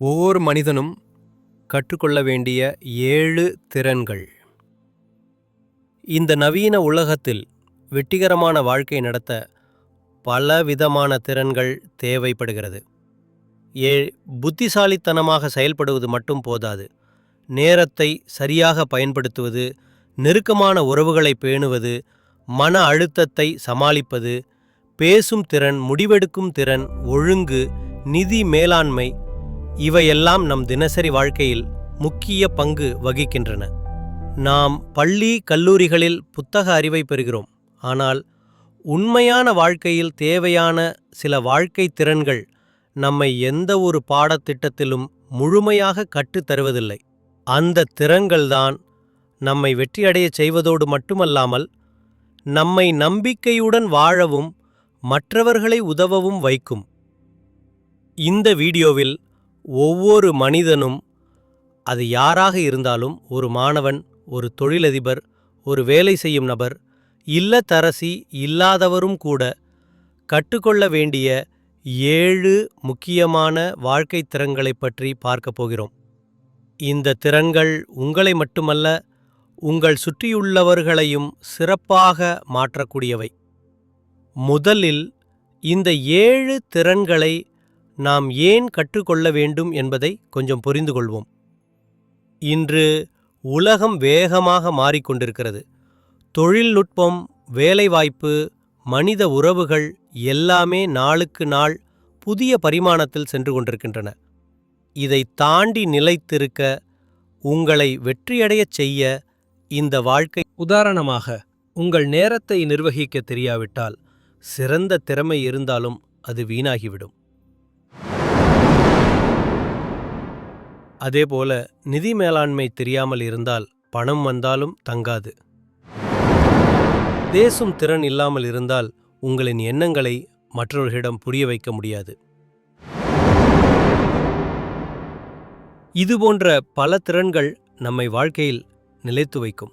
ஒவ்வொரு மனிதனும் கற்றுக்கொள்ள வேண்டிய ஏழு திறன்கள். இந்த நவீன உலகத்தில் வெற்றிகரமான வாழ்க்கை நடத்த பலவிதமான திறன்கள் தேவைப்படுகிறது. ஏ புத்திசாலித்தனமாக செயல்படுவது மட்டும் போதாது. நேரத்தை சரியாக பயன்படுத்துவது நெருக்கமான உறவுகளை பேணுவது மன அழுத்தத்தை சமாளிப்பது பேசும் திறன் முடிவெடுக்கும் திறன் ஒழுங்கு நிதி மேலாண்மை இவையெல்லாம் நம் தினசரி வாழ்க்கையில் முக்கிய பங்கு வகிக்கின்றன. நாம் பள்ளி கல்லூரிகளில் புத்தக அறிவை பெறுகிறோம். ஆனால் உண்மையான வாழ்க்கையில் தேவையான சில வாழ்க்கை திறன்கள் நம்மை எந்த ஒரு பாடத்திட்டத்திலும் முழுமையாக கற்றுத் தருவதில்லை. அந்த திறன்கள்தான் நம்மை வெற்றியடையச் செய்வதோடு மட்டுமல்லாமல் நம்மை நம்பிக்கையுடன் வாழவும் மற்றவர்களை உதவவும் வைக்கும். இந்த வீடியோவில் ஒவ்வொரு மனிதனும் அது யாராக இருந்தாலும் ஒரு மாணவன் ஒரு தொழிலதிபர் ஒரு வேலை செய்யும் நபர் இல்லத்தரசி இல்லாதவரும் கூட கற்றுக்கொள்ள வேண்டிய ஏழு முக்கியமான வாழ்க்கைத் திறன்களைப் பற்றி பார்க்கப் போகிறோம். இந்த திறன்கள் உங்களை மட்டுமல்ல உங்கள் சுற்றியுள்ளவர்களையும் சிறப்பாக மாற்றக்கூடியவை. முதலில் இந்த ஏழு திறன்களை நாம் ஏன் கற்றுக்கொள்ள வேண்டும் என்பதை கொஞ்சம் புரிந்து கொள்வோம் இன்று உலகம் வேகமாக மாறிக்கொண்டிருக்கிறது. தொழில்நுட்பம் வேலைவாய்ப்பு மனித உறவுகள் எல்லாமே நாளுக்கு நாள் புதிய பரிமாணத்தில் சென்று கொண்டிருக்கின்றன. இதை தாண்டி நிலைத்திருக்க உங்களை வெற்றியடையச் செய்ய இந்த வாழ்க்கை உதாரணமாக உங்கள் நேரத்தை நிர்வகிக்க தெரியாவிட்டால் சிறந்த திறமை இருந்தாலும் அது வீணாகிவிடும். அதேபோல நிதி மேலாண்மை தெரியாமல் இருந்தால் பணம் வந்தாலும் தங்காது. பேசும் திறன் இல்லாமல் இருந்தால் உங்களின் எண்ணங்களை மற்றவர்களிடம் புரிய வைக்க முடியாது. இதுபோன்ற பல திறன்கள் நம்மை வாழ்க்கையில் நிலைத்து வைக்கும்.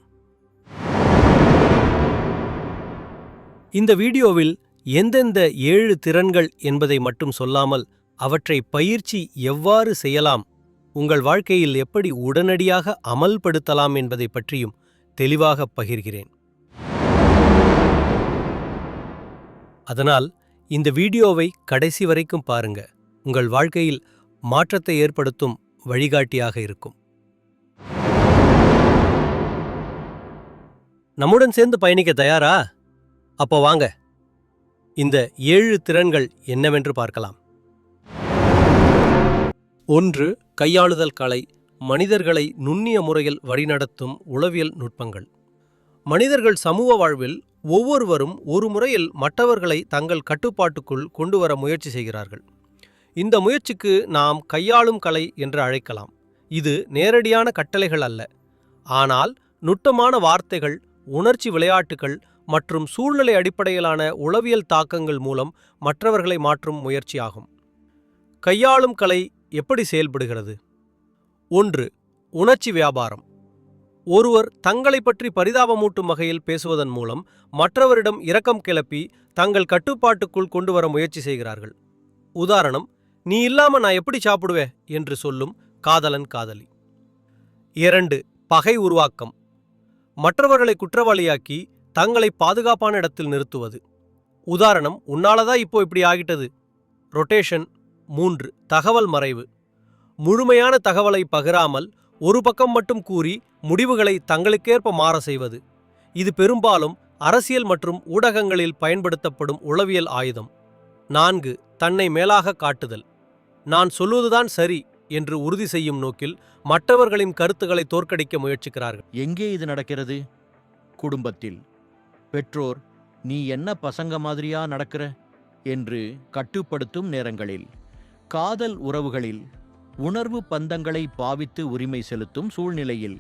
இந்த வீடியோவில் எந்தெந்த ஏழு திறன்கள் என்பதை மட்டும் சொல்லாமல் அவற்றை பயிற்சி எவ்வாறு செய்யலாம் உங்கள் வாழ்க்கையில் எப்படி உடனடியாக அமல்படுத்தலாம் என்பதை பற்றியும் தெளிவாக பகிர்கிறேன். அதனால் இந்த வீடியோவை கடைசி வரைக்கும் பாருங்க. உங்கள் வாழ்க்கையில் மாற்றத்தை ஏற்படுத்தும் வழிகாட்டியாக இருக்கும். நம்முடன் சேர்ந்து பயணிக்க தயாரா? அப்போ வாங்க. இந்த ஏழு திறன்கள் என்னவென்று பார்க்கலாம். ஒன்று கையாளுதல் கலை மனிதர்களை நுண்ணிய முறையில் வழிநடத்தும் உளவியல் நுட்பங்கள். மனிதர்கள் சமூக வாழ்வில் ஒவ்வொருவரும் ஒரு முறையில் மற்றவர்களை தங்கள் கட்டுப்பாட்டுக்குள் கொண்டு வர முயற்சி செய்கிறார்கள். இந்த முயற்சிக்கு நாம் கையாளும் கலை என்று அழைக்கலாம். இது நேரடியான கட்டளைகள் அல்ல. ஆனால் நுட்பமான வார்த்தைகள் உணர்ச்சி விளையாட்டுகள் மற்றும் சூழ்நிலை அடிப்படையிலான உளவியல் தாக்கங்கள் மூலம் மற்றவர்களை மாற்றும் முயற்சியாகும். கையாளும் கலை எப்படி செயல்படுகிறது? ஒன்று உணர்ச்சி வியாபாரம். ஒருவர் தங்களை பற்றி பரிதாபமூட்டும் வகையில் பேசுவதன் மூலம் மற்றவரிடம் இரக்கம் கிளப்பி தங்கள் கட்டுப்பாட்டுக்குள் கொண்டு வர முயற்சி செய்கிறார்கள். உதாரணம் நீ இல்லாம நான் எப்படி சாப்பிடுவே? என்று சொல்லும் காதலன் காதலி. இரண்டு பகை உருவாக்கம். மற்றவர்களை குற்றவாளியாக்கி தங்களை பாதுகாப்பான இடத்தில் நிறுத்துவது. உதாரணம் உன்னாலதான் இப்போ இப்படி ஆகிட்டது. ரொட்டேஷன் மூன்று தகவல் மறைவு. முழுமையான தகவலை பகிராமல் ஒரு பக்கம் மட்டும் கூறி முடிவுகளை தங்களுக்கேற்ப மாற செய்வது. இது பெரும்பாலும் அரசியல் மற்றும் ஊடகங்களில் பயன்படுத்தப்படும் உளவியல் ஆயுதம். நான்கு தன்னை மேலாக காட்டுதல். நான் சொல்வதுதான் சரி என்று உறுதி செய்யும் நோக்கில் மற்றவர்களின் கருத்துக்களை தோற்கடிக்க முயற்சிக்கிறார்கள். எங்கே இது நடக்கிறது? குடும்பத்தில். பெற்றோர் நீ என்ன பசங்க மாதிரியா நடக்கிற? என்று கட்டுப்படுத்தும் நேரங்களில். காதல் உறவுகளில் உணர்வு பந்தங்களை பாவித்து உரிமை செலுத்தும் சூழ்நிலையில்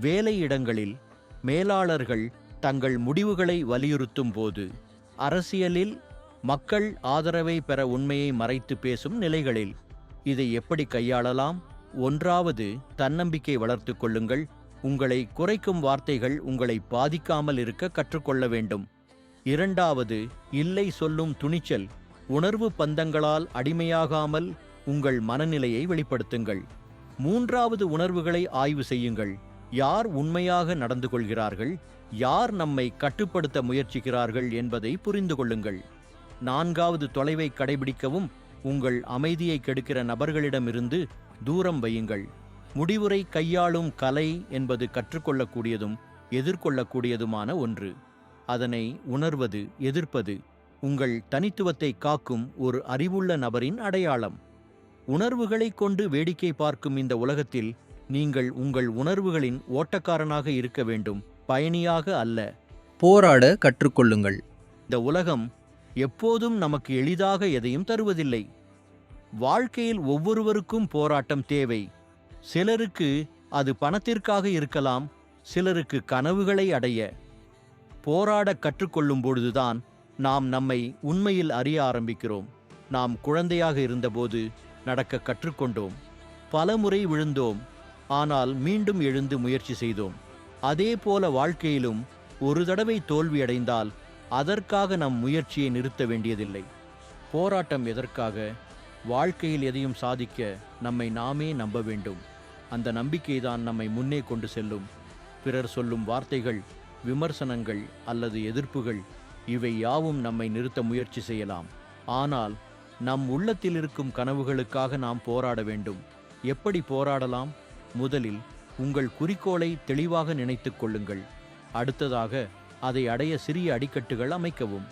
வேலையிடங்களில் மேலாளர்கள் தங்கள் முடிவுகளை வலியுறுத்தும் போது அரசியலில் மக்கள் ஆதரவை பெற உண்மையை மறைத்து பேசும் நிலைகளில் இதை எப்படி கையாளலாம்? ஒன்றாவது தன்னம்பிக்கை வளர்த்து கொள்ளுங்கள். உங்களை குறைக்கும் வார்த்தைகள் உங்களை பாதிக்காமல் இருக்க கற்றுக்கொள்ள வேண்டும். இரண்டாவது இல்லை சொல்லும் துணிச்சல் உணர்வு பந்தங்களால் அடிமையாகாமல் உங்கள் மனநிலையை வெளிப்படுத்துங்கள். மூன்றாவது உணர்வுகளை ஆய்வு செய்யுங்கள். யார் உண்மையாக நடந்து கொள்கிறார்கள்? யார் நம்மை கட்டுப்படுத்த முயற்சிக்கிறார்கள் என்பதை புரிந்து கொள்ளுங்கள். நான்காவது தொலைவை கடைபிடிக்கவும் உங்கள் அமைதியை கெடுக்கிற நபர்களிடமிருந்து தூரம் வையுங்கள். முடிவுரை கையாளும் கலை என்பது கற்றுக்கொள்ளக்கூடியதும் எதிர்கொள்ளக்கூடியதுமான ஒன்று. அதனை உணர்வது எதிர்ப்பது. உங்கள் தனித்துவத்தை காக்கும் ஒரு அறிவுள்ள நபரின் அடையாளம். உணர்வுகளைக் கொண்டு வேடிக்கை பார்க்கும் இந்த உலகத்தில் நீங்கள் உங்கள் உணர்வுகளின் ஓட்டக்காரனாக இருக்க வேண்டும் பயணியாக அல்ல. போராட கற்றுக்கொள்ளுங்கள். இந்த உலகம் எப்போதும் நமக்கு எளிதாக எதையும் தருவதில்லை. வாழ்க்கையில் ஒவ்வொருவருக்கும் போராட்டம் தேவை. சிலருக்கு அது பணத்திற்காக இருக்கலாம் சிலருக்கு கனவுகளை அடைய. போராட கற்றுக்கொள்ளும் பொழுதுதான் நாம் நம்மை உண்மையில் அறிய ஆரம்பிக்கிறோம். நாம் குழந்தையாக இருந்தபோது நடக்க கற்றுக்கொண்டோம். பலமுறை விழுந்தோம். ஆனால் மீண்டும் எழுந்து முயற்சி செய்தோம். அதே போல வாழ்க்கையிலும் ஒரு தடவை தோல்வியடைந்தால் அதற்காக நம் முயற்சியை நிறுத்த வேண்டியதில்லை. போராட்டம் எதற்காக? வாழ்க்கையில் எதையும் சாதிக்க நம்மை நாமே நம்ப வேண்டும். அந்த நம்பிக்கைதான் நம்மை முன்னே கொண்டு செல்லும். பிறர் சொல்லும் வார்த்தைகள் விமர்சனங்கள் அல்லது எதிர்ப்புகள் இவை யாவும் நம்மை நிறுத்த முயற்சி செய்யலாம். ஆனால் நம் உள்ளத்தில் இருக்கும் கனவுகளுக்காக நாம் போராட வேண்டும். எப்படி போராடலாம்? முதலில் உங்கள் குறிக்கோளை தெளிவாக நினைத்துக் கொள்ளுங்கள். அடுத்ததாக அதை அடைய சிறிய அடிக்கட்டுகள் அமைக்கவும்.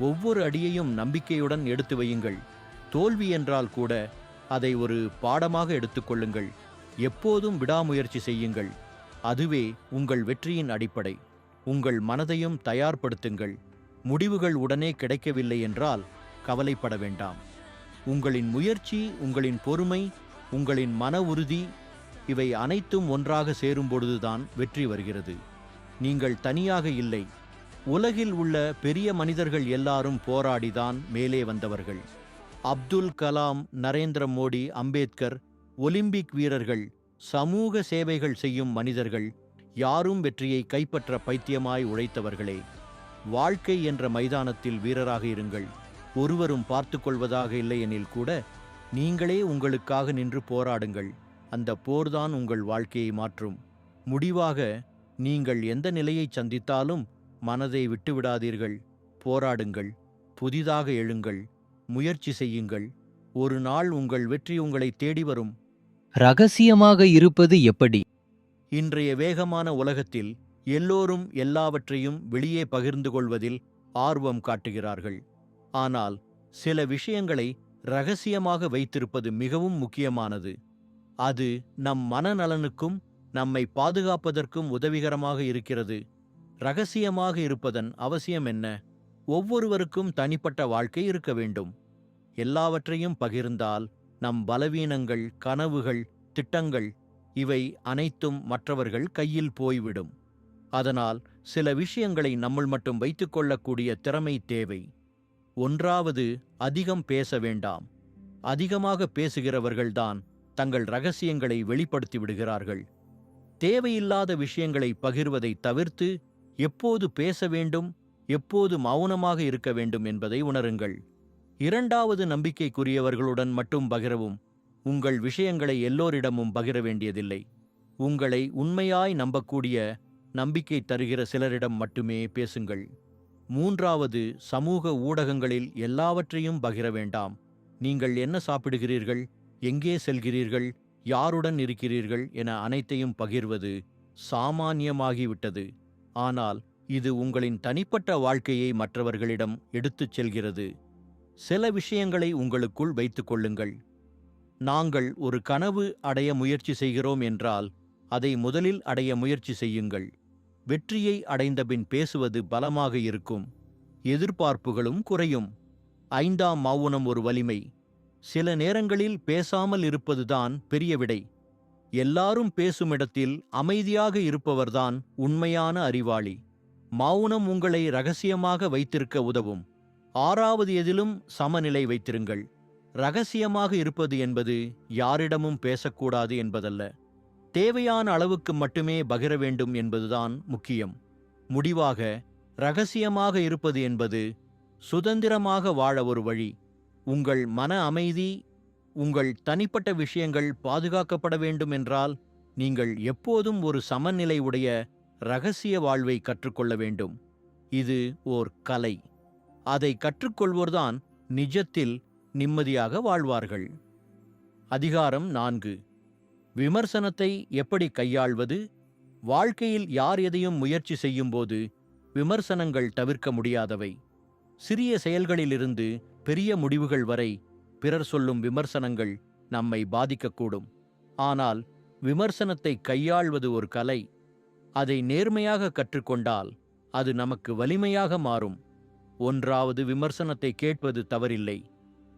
ஒவ்வொரு அடியையும் நம்பிக்கையுடன் எடுத்து வையுங்கள். தோல்வி என்றால் கூட அதை ஒரு பாடமாக எடுத்துக்கொள்ளுங்கள் எப்போதும் விடாமுயற்சி செய்யுங்கள். அதுவே உங்கள் வெற்றியின் அடிப்படை. உங்கள் மனதையும் தயார்படுத்துங்கள். முடிவுகள் உடனே கிடைக்கவில்லை என்றால் கவலைப்பட வேண்டாம். உங்களின் முயற்சி உங்களின் பொறுமை உங்களின் மன உறுதி இவை அனைத்தும் ஒன்றாக சேரும் பொழுதுதான் வெற்றி வருகிறது. நீங்கள் தனியாக இல்லை. உலகில் உள்ள பெரிய மனிதர்கள் எல்லாரும் போராடிதான் மேலே வந்தவர்கள். அப்துல் கலாம் நரேந்திர மோடி அம்பேத்கர் ஒலிம்பிக் வீரர்கள் சமூக சேவைகள் செய்யும் மனிதர்கள் யாரும் வெற்றியை கைப்பற்ற பைத்தியமாய் உழைத்தவர்களே. வாழ்க்கை என்ற மைதானத்தில் வீரராக இருங்கள். ஒருவரும் பார்த்து கொள்வதாக இல்லையெனில் கூட நீங்களே உங்களுக்காக நின்று போராடுங்கள். அந்த போர்தான் உங்கள் வாழ்க்கையை மாற்றும். முடிவாக நீங்கள் எந்த நிலையை சந்தித்தாலும் மனதை விட்டுவிடாதீர்கள். போராடுங்கள். புதிதாக எழுங்கள். முயற்சி செய்யுங்கள். ஒரு நாள் உங்கள் வெற்றி உங்களை தேடி வரும். ரகசியமாக இருப்பது எப்படி? இன்றைய வேகமான உலகத்தில் எல்லோரும் எல்லாவற்றையும் வெளியே பகிர்ந்து கொள்வதில் ஆர்வம் காட்டுகிறார்கள். ஆனால் சில விஷயங்களை ரகசியமாக வைத்திருப்பது மிகவும் முக்கியமானது. அது நம் மனநலனுக்கும் நம்மை பாதுகாப்பதற்கும் உதவிகரமாக இருக்கிறது. ரகசியமாக இருப்பதன் அவசியம் என்ன? ஒவ்வொருவருக்கும் தனிப்பட்ட வாழ்க்கை இருக்க வேண்டும். எல்லாவற்றையும் பகிர்ந்தால் நம் பலவீனங்கள் கனவுகள் திட்டங்கள் இவை அனைத்தும் மற்றவர்கள் கையில் போய்விடும். அதனால் சில விஷயங்களை நம்முள் மட்டும் வைத்துக்கொள்ளக்கூடிய திறமை தேவை. ஒன்றாவது அதிகம் பேச வேண்டாம். அதிகமாக பேசுகிறவர்கள்தான் தங்கள் ரகசியங்களை வெளிப்படுத்தி விடுகிறார்கள். தேவையில்லாத விஷயங்களை பகிர்வதை தவிர்த்து எப்போது பேச வேண்டும் எப்போது மௌனமாக இருக்க வேண்டும் என்பதை உணருங்கள். இரண்டாவது நம்பிக்கைக்குரியவர்களுடன் மட்டும் பகிரவும். உங்கள் விஷயங்களை எல்லோரிடமும் பகிர வேண்டியதில்லை. உங்களை உண்மையாய் நம்பக்கூடிய நம்பிக்கை தருகிற சிலரிடம் மட்டுமே பேசுங்கள். மூன்றாவது சமூக ஊடகங்களில் எல்லாவற்றையும் பகிர வேண்டாம். நீங்கள் என்ன சாப்பிடுகிறீர்கள்? எங்கே செல்கிறீர்கள்? யாருடன் இருக்கிறீர்கள்? என அனைத்தையும் பகிர்வது சாமானியமாகிவிட்டது. ஆனால் இது உங்களின் தனிப்பட்ட வாழ்க்கையை மற்றவர்களிடம் எடுத்துச் செல்கிறது. சில விஷயங்களை உங்களுக்குள் வைத்துக் கொள்ளுங்கள். நாங்கள் ஒரு கனவு அடைய முயற்சி செய்கிறோம் என்றால் அதை முதலில் அடைய முயற்சி செய்யுங்கள். வெற்றியை அடைந்தபின் பேசுவது பலமாக இருக்கும். எதிர்பார்ப்புகளும் குறையும். ஐந்தாம் மௌனம் ஒரு வலிமை. சில நேரங்களில் பேசாமல் இருப்பதுதான் பெரிய விடை. எல்லாரும் பேசுமிடத்தில் அமைதியாக இருப்பவர்தான் உண்மையான அறிவாளி. மௌனம் உங்களை ரகசியமாக வைத்திருக்க உதவும். ஆறாவது எதிலும் சமநிலை வைத்திருங்கள். ரகசியமாக இருப்பது என்பது யாரிடமும் பேசக்கூடாது என்பதல்ல. தேவையான அளவுக்கு மட்டுமே பகிர வேண்டும் என்பதுதான் முக்கியம். முடிவாக ரகசியமாக இருப்பது என்பது சுதந்திரமாக வாழ ஒரு வழி. உங்கள் மன அமைதி உங்கள் தனிப்பட்ட விஷயங்கள் பாதுகாக்கப்பட வேண்டும் என்றால் நீங்கள் எப்போதும் ஒரு சமநிலை உடைய ரகசிய வாழ்வை கற்றுக்கொள்ள வேண்டும். இது ஓர் கலை. அதை கற்றுக்கொள்வோர்தான் நிஜத்தில் நிம்மதியாக வாழ்வார்கள். அதிகாரம் நான்கு. விமர்சனத்தை எப்படி கையாள்வது? வாழ்க்கையில் யார் எதையும் முயற்சி செய்யும்போது விமர்சனங்கள் தவிர்க்க முடியாதவை. சிறிய செயல்களிலிருந்து பெரிய முடிவுகள் வரை பிறர் சொல்லும் விமர்சனங்கள் நம்மை பாதிக்கக்கூடும். ஆனால் விமர்சனத்தை கையாள்வது ஒரு கலை. அதை நேர்மையாக கற்றுக்கொண்டால் அது நமக்கு வலிமையாக மாறும். ஒன்றாவது விமர்சனத்தை கேட்பது தவறில்லை.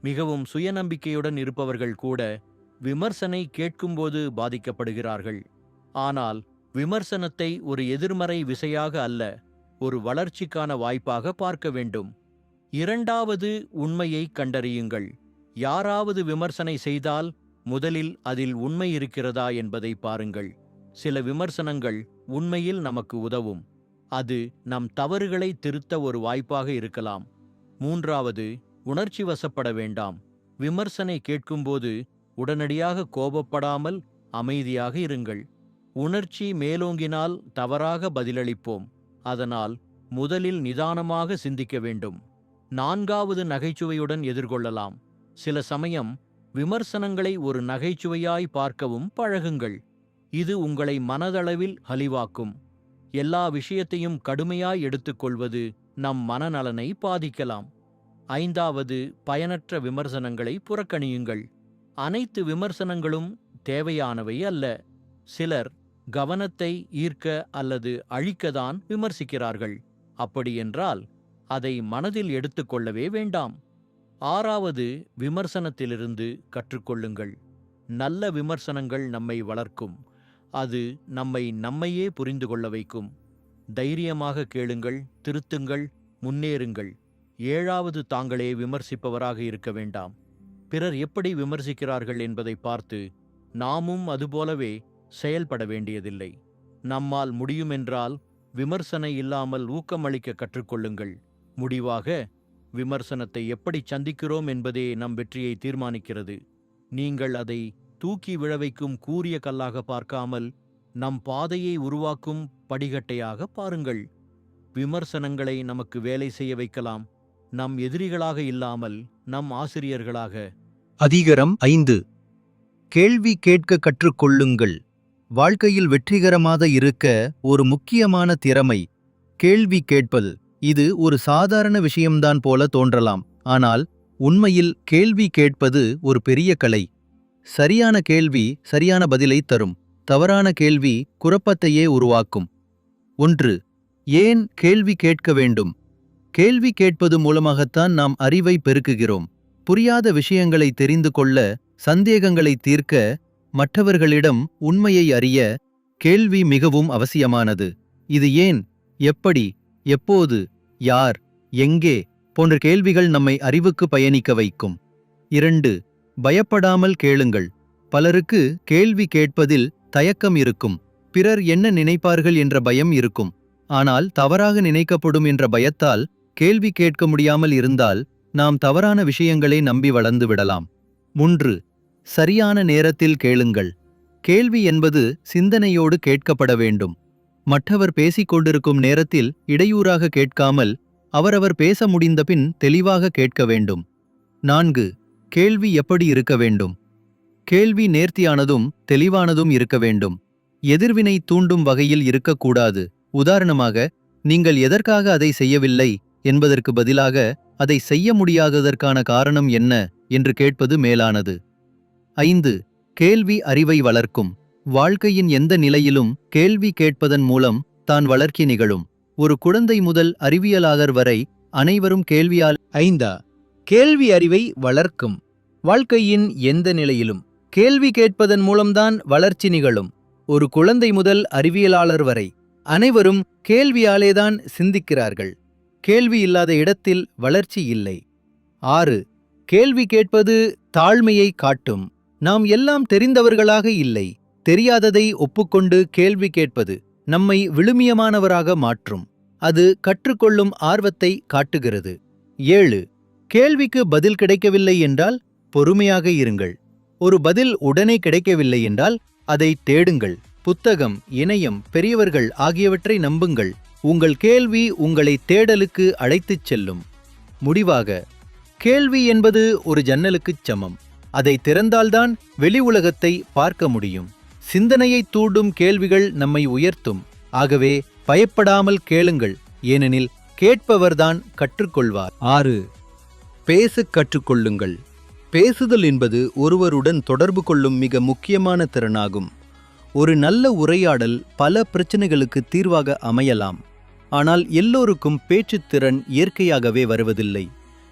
மிகவும் சுயநம்பிக்கையுடன் இருப்பவர்கள் கூட விமர்சனை கேட்கும்போது பாதிக்கப்படுகிறார்கள். ஆனால் விமர்சனத்தை ஒரு எதிர்மறை விசையாக அல்ல ஒரு வளர்ச்சிக்கான வாய்ப்பாக பார்க்க வேண்டும். இரண்டாவது உண்மையை கண்டறியுங்கள். யாராவது விமர்சனை செய்தால் முதலில் அதில் உண்மை இருக்கிறதா என்பதை பாருங்கள். சில விமர்சனங்கள் உண்மையில் நமக்கு உதவும். அது நம் தவறுகளை திருத்த ஒரு வாய்ப்பாக இருக்கலாம். மூன்றாவது உணர்ச்சி வசப்பட வேண்டாம். விமர்சனை கேட்கும்போது உடனடியாக கோபப்படாமல் அமைதியாக இருங்கள். உணர்ச்சி மேலோங்கினால் தவறாக பதிலளிப்போம். அதனால் முதலில் நிதானமாக சிந்திக்க வேண்டும். நான்காவது நகைச்சுவையுடன் எதிர்கொள்ளலாம். சில சமயம் விமர்சனங்களை ஒரு நகைச்சுவையாய் பார்க்கவும் பழகுங்கள். இது உங்களை மனதளவில் ஹலிவாக்கும் எல்லா விஷயத்தையும் கடுமையாய் எடுத்துக்கொள்வது நம் மனநலனை பாதிக்கலாம். ஐந்தாவது பயனற்ற விமர்சனங்களை புறக்கணியுங்கள். அனைத்து விமர்சனங்களும் தேவையானவை அல்ல. சிலர் கவனத்தை ஈர்க்க அல்லது அழிக்கதான் விமர்சிக்கிறார்கள். அப்படியென்றால் அதை மனதில் எடுத்துக்கொள்ளவே வேண்டாம். ஆறாவது விமர்சனத்திலிருந்து கற்றுக்கொள்ளுங்கள். நல்ல விமர்சனங்கள் நம்மை வளர்க்கும். அது நம்மை நம்மையே புரிந்து கொள்ள வைக்கும். தைரியமாக கேளுங்கள் திருத்துங்கள் முன்னேறுங்கள். ஏழாவது தாங்களே விமர்சிப்பவராக இருக்க வேண்டாம். பிறர் எப்படி விமர்சிக்கிறார்கள் என்பதை பார்த்து நாமும் அதுபோலவே செயல்பட வேண்டியதில்லை. நம்மால் முடியுமென்றால் விமர்சனை இல்லாமல் ஊக்கமளிக்க கற்றுக்கொள்ளுங்கள். முடிவாக விமர்சனத்தை எப்படி சந்திக்கிறோம் என்பதே நம் வெற்றியை தீர்மானிக்கிறது. நீங்கள் அதை தூக்கி விழவைக்கும் கூரிய கல்லாக பார்க்காமல் நம் பாதையை உருவாக்கும் படிகட்டையாக பாருங்கள். விமர்சனங்களை நமக்கு வேலை செய்ய வைக்கலாம். நம் எதிரிகளாக இல்லாமல் நம் ஆசிரியர்களாக. அதிகரம் ஐந்து. கேள்வி கேட்க கற்றுக்கொள்ளுங்கள். வாழ்க்கையில் வெற்றிகரமாக இருக்க ஒரு முக்கியமான திறமை. கேள்வி கேட்பது. இது ஒரு சாதாரண விஷயம்தான் போல தோன்றலாம். ஆனால் உண்மையில் கேள்வி கேட்பது ஒரு பெரிய கலை. சரியான கேள்வி சரியான பதிலை தரும். தவறான கேள்வி குழப்பத்தையே உருவாக்கும். ஒன்று. ஏன் கேள்வி கேட்க வேண்டும்? கேள்வி கேட்பது மூலமாகத்தான் நாம் அறிவை பெருக்குகிறோம். புரியாத விஷயங்களை தெரிந்து கொள்ள சந்தேகங்களை தீர்க்க மற்றவர்களிடம் உண்மையை அறிய கேள்வி மிகவும் அவசியமானது. இது ஏன் எப்படி எப்போது யார் எங்கே போன்ற கேள்விகள் நம்மை அறிவுக்கு பயணிக்க வைக்கும். இரண்டு பயப்படாமல் கேளுங்கள். பலருக்கு கேள்வி கேட்பதில் தயக்கம் இருக்கும். பிறர் என்ன நினைப்பார்கள் என்ற பயம் இருக்கும். ஆனால் தவறாக நினைக்கப்படும் என்ற பயத்தால் கேள்வி கேட்க முடியாமல் இருந்தால் நாம் தவறான விஷயங்களை நம்பி வளர்ந்து விடலாம். மூன்று சரியான நேரத்தில் கேளுங்கள். கேள்வி என்பது சிந்தனையோடு கேட்கப்பட வேண்டும். மற்றவர் பேசிக் கொண்டிருக்கும் நேரத்தில் இடையூறாக கேட்காமல் அவரவர் பேச முடிந்தபின் தெளிவாக கேட்க வேண்டும். நான்கு கேள்வி எப்படி இருக்க வேண்டும்? கேள்வி நேர்த்தியானதும் தெளிவானதும் இருக்க வேண்டும். எதிர்வினை தூண்டும் வகையில் இருக்கக்கூடாது. உதாரணமாக நீங்கள் எதற்காக அதை செய்யவில்லை? என்பதற்கு பதிலாக அதை செய்ய முடியாததற்கான காரணம் என்ன? என்று கேட்பது மேலானது. ஐந்து. கேள்வி அறிவை வளர்க்கும். வாழ்க்கையின் எந்த நிலையிலும் கேள்வி கேட்பதன் மூலம் தான் வளர்ச்சி நிகழும். ஒரு குழந்தை முதல் அறிவியலாளர் வரை அனைவரும் கேள்வியால் ஐந்தா? கேள்வி அறிவை வளர்க்கும். வாழ்க்கையின் எந்த நிலையிலும் கேள்வி கேட்பதன் மூலம்தான் வளர்ச்சி நிகழும். ஒரு குழந்தை முதல் அறிவியலாளர் வரை அனைவரும் கேள்வியாலேதான் சிந்திக்கிறார்கள். கேள்வி இல்லாத இடத்தில் வளர்ச்சி இல்லை. ஆறு கேள்வி கேட்பது தாழ்மையை காட்டும். நாம் எல்லாம் தெரிந்தவர்களாக இல்லை. தெரியாததை ஒப்புக்கொண்டு கேள்வி கேட்பது நம்மை விழுமியமானவராக மாற்றும். அது கற்றுக்கொள்ளும் ஆர்வத்தை காட்டுகிறது. ஏழு கேள்விக்கு பதில் கிடைக்கவில்லை என்றால் பொறுமையாக இருங்கள். ஒரு பதில் உடனே கிடைக்கவில்லை என்றால் அதை தேடுங்கள். புத்தகம் இணையம் பெரியவர்கள் ஆகியவற்றை நம்புங்கள். உங்கள் கேள்வி உங்களை தேடலுக்கு அழைத்துச் செல்லும். முடிவாக கேள்வி என்பது ஒரு ஜன்னலுக்குச் சமம். அதை திறந்தால்தான் வெளி உலகத்தை பார்க்க முடியும். சிந்தனையை தூண்டும் கேள்விகள் நம்மை உயர்த்தும். ஆகவே பயப்படாமல் கேளுங்கள். ஏனெனில் கேட்பவர்தான் கற்றுக்கொள்வார். ஆறு பேச கற்றுக்கொள்ளுங்கள். பேசுதல் என்பது ஒருவருடன் தொடர்பு கொள்ளும் மிக முக்கியமான திறனாகும். ஒரு நல்ல உரையாடல் பல பிரச்சனைகளுக்கு தீர்வாக அமையலாம். ஆனால் எல்லோருக்கும் பேச்சுத்திறன் இயற்கையாகவே வருவதில்லை.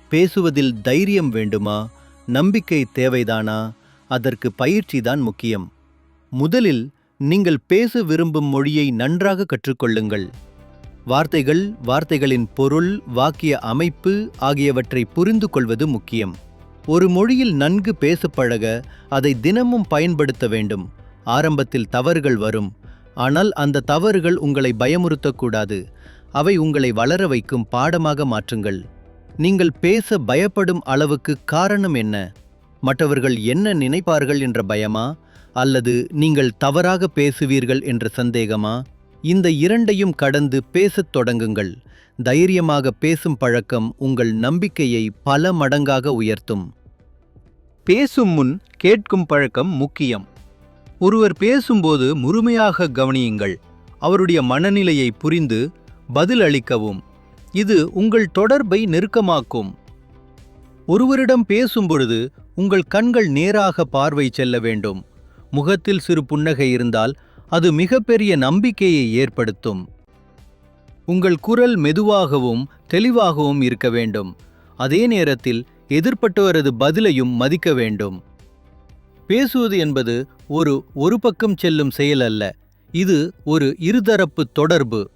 பேசுவதில் தைரியம் வேண்டுமா? நம்பிக்கை தேவைதானா? அதற்கு பயிற்சிதான் முக்கியம். முதலில் நீங்கள் பேச விரும்பும் மொழியை நன்றாக கற்றுக்கொள்ளுங்கள். வார்த்தைகள் வார்த்தைகளின் பொருள் வாக்கிய அமைப்பு ஆகியவற்றை புரிந்து கொள்வது முக்கியம். ஒரு மொழியில் நன்கு பேச பழக அதை தினமும் பயன்படுத்த வேண்டும். ஆரம்பத்தில் தவறுகள் வரும். ஆனால் அந்த தவறுகள் உங்களை பயமுறுத்தக்கூடாது. அவை உங்களை வளர வைக்கும் பாடமாக மாற்றுங்கள். நீங்கள் பேச பயப்படும் அளவுக்கு காரணம் என்ன? மற்றவர்கள் என்ன நினைப்பார்கள் என்ற பயமா? அல்லது நீங்கள் தவறாக பேசுவீர்கள் என்ற சந்தேகமா? இந்த இரண்டையும் கடந்து பேசத் தொடங்குங்கள். தைரியமாக பேசும் பழக்கம் உங்கள் நம்பிக்கையை பல மடங்காக உயர்த்தும். பேசும் முன் கேட்கும் பழக்கம் முக்கியம். ஒருவர் பேசும்போது முழுமையாக கவனியுங்கள். அவருடைய மனநிலையை புரிந்து பதில் அளிக்கவும். இது உங்கள் தொடர்பை நெருக்கமாக்கும். ஒருவரிடம் பேசும்பொழுது உங்கள் கண்கள் நேராக பார்வை செல்ல வேண்டும். முகத்தில் சிறு புன்னகை இருந்தால் அது மிகப்பெரிய நம்பிக்கையை ஏற்படுத்தும். உங்கள் குரல் மெதுவாகவும் தெளிவாகவும் இருக்க வேண்டும். அதே நேரத்தில் எதிர்ப்பட்டவரது பதிலையும் மதிக்க வேண்டும். பேசுவது என்பது ஒரு ஒரு பக்கம் செல்லும் செயல் அல்ல. இது ஒரு இருதரப்பு தொடர்பு.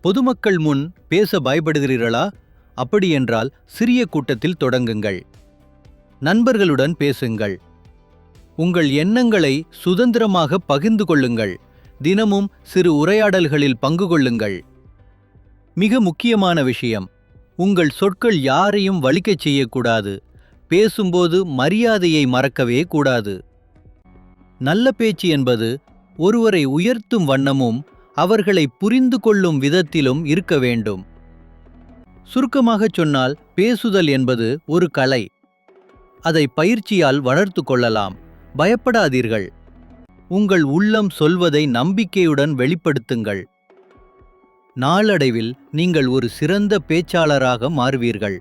பொதுமக்கள் முன் பேச பயப்படுகிறீர்களா? அப்படியென்றால் சிறிய கூட்டத்தில் தொடங்குங்கள். நண்பர்களுடன் பேசுங்கள். உங்கள் எண்ணங்களை சுதந்திரமாக பகிர்ந்து கொள்ளுங்கள். தினமும் சிறு உரையாடல்களில் பங்கு கொள்ளுங்கள். மிக முக்கியமான விஷயம். உங்கள் சொற்கள் யாரையும் வலிக்கச் செய்யக்கூடாது. பேசும்போது மரியாதையை மறக்கவே கூடாது. நல்ல பேச்சு என்பது ஒருவரை உயர்த்தும் வண்ணமும் அவர்களை புரிந்து கொள்ளும் விதத்திலும் இருக்க வேண்டும். சுருக்கமாகச் சொன்னால் பேசுதல் என்பது ஒரு கலை. அதை பயிற்சியால் வளர்த்து கொள்ளலாம். பயப்படாதீர்கள். உங்கள் உள்ளம் சொல்வதை நம்பிக்கையுடன் வெளிப்படுத்துங்கள். நாளடைவில் நீங்கள் ஒரு சிறந்த பேச்சாளராக மாறுவீர்கள்.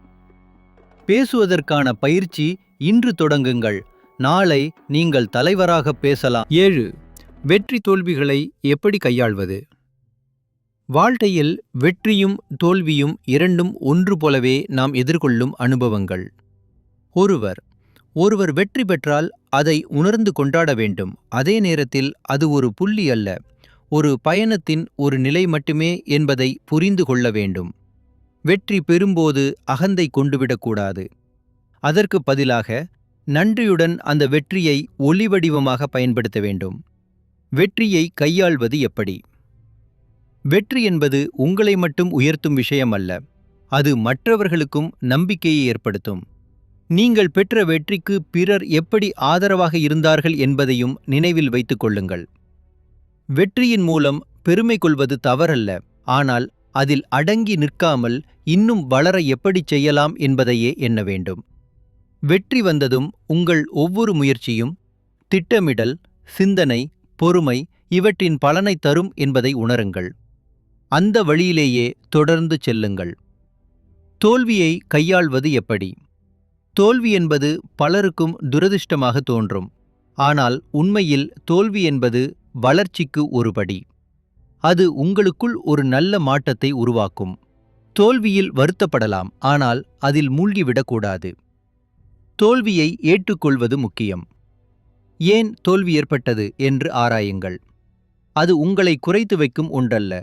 பேசுவதற்கான பயிற்சி இன்று தொடங்குங்கள். நாளை நீங்கள் தலைவராக பேசலாம். ஏழு. வெற்றி தோல்விகளை எப்படி கையாள்வது? வாழ்க்கையில் வெற்றியும் தோல்வியும் இரண்டும் ஒன்று போலவே நாம் எதிர்கொள்ளும் அனுபவங்கள். ஒருவர். ஒருவர் வெற்றி பெற்றால் அதை உணர்ந்து கொண்டாட வேண்டும். அதே நேரத்தில் அது ஒரு புள்ளி அல்ல. ஒரு பயணத்தின் ஒரு நிலை மட்டுமே என்பதை புரிந்து கொள்ள வேண்டும். வெற்றி பெறும்போது அகந்தை கொண்டுவிடக்கூடாது. அதற்கு பதிலாக நன்றியுடன் அந்த வெற்றியை ஒளிவடிவமாக பயன்படுத்த வேண்டும். வெற்றியை கையாள்வது எப்படி? வெற்றி என்பது உங்களை மட்டும் உயர்த்தும் விஷயம் அல்ல அது மற்றவர்களுக்கும் நம்பிக்கையை ஏற்படுத்தும். நீங்கள் பெற்ற வெற்றிக்கு பிறர் எப்படி ஆதரவாக இருந்தார்கள் என்பதையும் நினைவில் வைத்துக் கொள்ளுங்கள். வெற்றியின் மூலம் பெருமை கொள்வது தவறல்ல ஆனால் அதில் அடங்கி நிற்காமல் இன்னும் வளர எப்படி செய்யலாம் என்பதையே எண்ண வேண்டும். வெற்றி வந்ததும் உங்கள் ஒவ்வொரு முயற்சியும் திட்டமிடல் சிந்தனை பொறுமை இவற்றின் பலனை தரும் என்பதை உணருங்கள். அந்த வழியிலேயே தொடர்ந்து செல்லுங்கள். தோல்வியை கையாள்வது எப்படி? தோல்வி என்பது பலருக்கும் துரதிர்ஷ்டமாக தோன்றும். ஆனால் உண்மையில் தோல்வி என்பது வளர்ச்சிக்கு ஒருபடி. அது உங்களுக்குள் ஒரு நல்ல மாற்றத்தை உருவாக்கும். தோல்வியில் வருத்தப்படலாம் ஆனால் அதில் மூழ்கிவிடக்கூடாது. தோல்வியை ஏற்றுக்கொள்வது முக்கியம். ஏன் தோல்வி ஏற்பட்டது என்று ஆராயுங்கள். அது உங்களை குறைத்து வைக்கும் ஒன்றல்ல.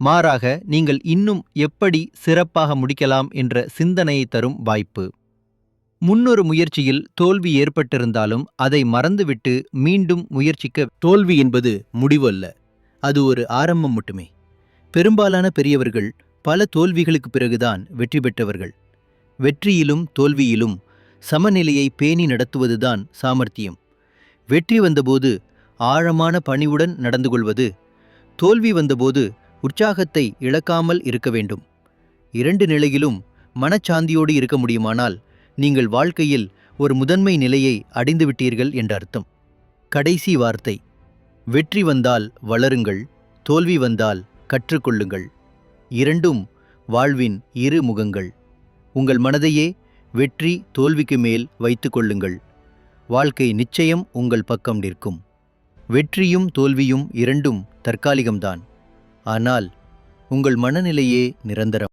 மாறாக நீங்கள் இன்னும் எப்படி சிறப்பாக முடிக்கலாம் என்ற சிந்தனையை தரும் வாய்ப்பு. முன்னொரு முயற்சியில் தோல்வி ஏற்பட்டிருந்தாலும் அதை மறந்துவிட்டு மீண்டும் முயற்சிக்க தோல்வி என்பது முடிவல்ல. அது ஒரு ஆரம்பம் மட்டுமே. பெரும்பாலான பெரியவர்கள் பல தோல்விகளுக்கு பிறகுதான் வெற்றி பெற்றவர்கள். வெற்றியிலும் தோல்வியிலும் சமநிலையை பேணி நடத்துவதுதான் சாமர்த்தியம். வெற்றி வந்தபோது ஆழமான பணிவுடன் நடந்து கொள்வது தோல்வி வந்தபோது உற்சாகத்தை இழக்காமல் இருக்க வேண்டும். இரண்டு நிலையிலும் மனச்சாந்தியோடு இருக்க முடியுமானால் நீங்கள் வாழ்க்கையில் ஒரு முதன்மை நிலையை அடைந்துவிட்டீர்கள் என்ற அர்த்தம். கடைசி வார்த்தை. வெற்றி வந்தால் வளருங்கள் தோல்வி வந்தால் கற்றுக்கொள்ளுங்கள். இரண்டும் வாழ்வின் இரு முகங்கள். உங்கள் மனதையே வெற்றி தோல்விக்கு மேல் வைத்து கொள்ளுங்கள். வாழ்க்கை நிச்சயம் உங்கள் பக்கம் நிற்கும். வெற்றியும் தோல்வியும் இரண்டும் தற்காலிகம்தான். ஆனால் உங்கள் மனநிலையே நிரந்தரம்.